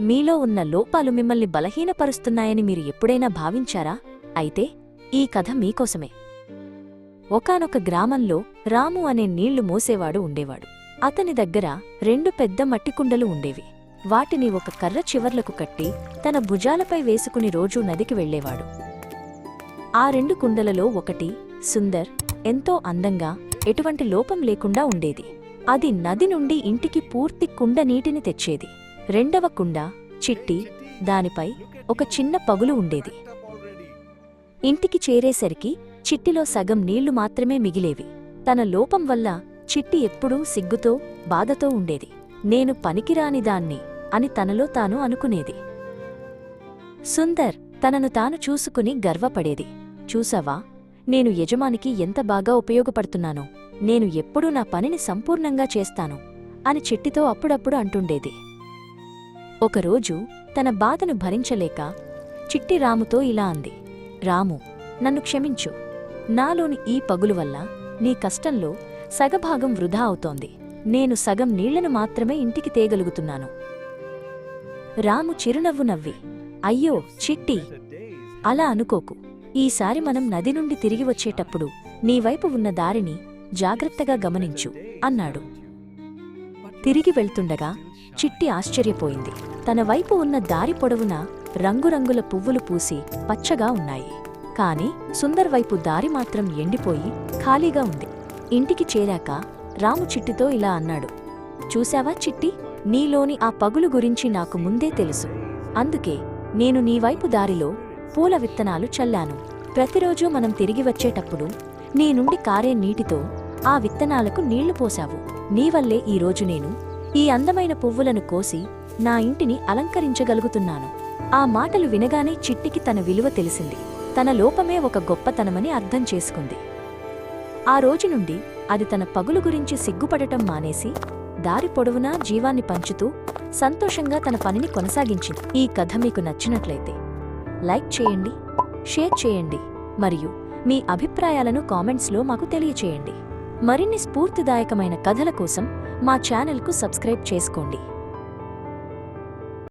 మీలో ఉన్న లోపాలు మిమ్మల్ని బలహీనపరుస్తున్నాయని మీరు ఎప్పుడైనా భావించారా? అయితే ఈ కథ మీకోసమే. ఒకానొక గ్రామంలో రాము అనే నీళ్ళు మోసేవాడు ఉండేవాడు. అతని దగ్గర రెండు పెద్ద మట్టికుండలు ఉండేవి. వాటిని ఒక కర్ర చివర్లకు కట్టి తన భుజాలపై వేసుకుని రోజూ నదికి వెళ్ళేవాడు. ఆ రెండు కుండలలో ఒకటి సుందర్ ఎంతో అందంగా ఎటువంటి లోపం లేకుండా ఉండేది. అది నది నుండి ఇంటికి పూర్తి కుండ నీటిని తెచ్చేది. రెండవ కుండ చిట్టి దానిపై ఒక చిన్న పగులు ఉండేది. ఇంటికి చేరేసరికి చిట్టిలో సగం నీళ్ళు మాత్రమే మిగిలేవి. తన లోపం వల్ల చిట్టి ఎప్పుడూ సిగ్గుతో బాధతో ఉండేది. నేను పనికిరాని దాన్ని అని తనలో తాను అనుకునేది. సుందర్ తనను తాను చూసుకుని గర్వపడేది. చూసావా? నేను యజమానికి ఎంత బాగా ఉపయోగపడుతున్నానో. నేను ఎప్పుడూ నా పనిని సంపూర్ణంగా చేస్తాను అని చిట్టితో అప్పుడప్పుడు అంటుండేది. ఒకరోజు తన బాధను భరించలేక చిట్టి రాముతో ఇలా అంది రాము నన్ను క్షమించు. నాలోని ఈ పగులు వల్ల నీ కష్టంలో సగభాగం వృధా అవుతోంది. నేను సగం నీళ్ళను మాత్రమే ఇంటికి తేగలుగుతున్నాను. రాము చిరునవ్వు నవ్వి అయ్యో చిట్టి! అలా అనుకోకు. ఈసారి మనం నది నుండి తిరిగి వచ్చేటప్పుడు నీవైపు ఉన్న దారిని జాగ్రత్తగా గమనించు అన్నాడు. తిరిగి వెళ్తుండగా చిట్టి ఆశ్చర్యపోయింది. తన వైపు ఉన్న దారి పొడవున రంగురంగుల పువ్వులు పూసి పచ్చగా ఉన్నాయి. కాని సుందర్ వైపు దారి మాత్రం ఎండిపోయి ఖాళీగా ఉంది. ఇంటికి చేరాక రాము చిట్టితో ఇలా అన్నాడు. చూశావా చిట్టి? నీలోని ఆ పగులు గురించి నాకు ముందే తెలుసు. అందుకే నేను నీవైపు దారిలో పూల విత్తనాలు చల్లాను. ప్రతిరోజూ మనం తిరిగి వచ్చేటప్పుడు నీ నుండి కారే నీటితో ఆ విత్తనాలకు నీళ్ళు పోశావు. నీవల్లే ఈరోజు నేను ఈ అందమైన పువ్వులను కోసి నా ఇంటిని అలంకరించగలుగుతున్నాను. ఆ మాటలు వినగానే చిట్టికి తన విలువ తెలిసింది. తన లోపమే ఒక గొప్పతనమని అర్థం చేసుకుంది. ఆ రోజు నుండి అది తన పగులు గురించి సిగ్గుపడటం మానేసి దారి పొడవునా జీవాన్ని పంచుతూ సంతోషంగా తన పనిని కొనసాగించింది. ఈ కథ మీకు నచ్చినట్లయితే లైక్ చేయండి షేర్ చేయండి మరియు మీ అభిప్రాయాలను కామెంట్స్లో మాకు తెలియచేయండి. మరిన్ని స్ఫూర్తిదాయకమైన కథల కోసం మా ఛానల్కు సబ్స్క్రైబ్ చేసుకోండి.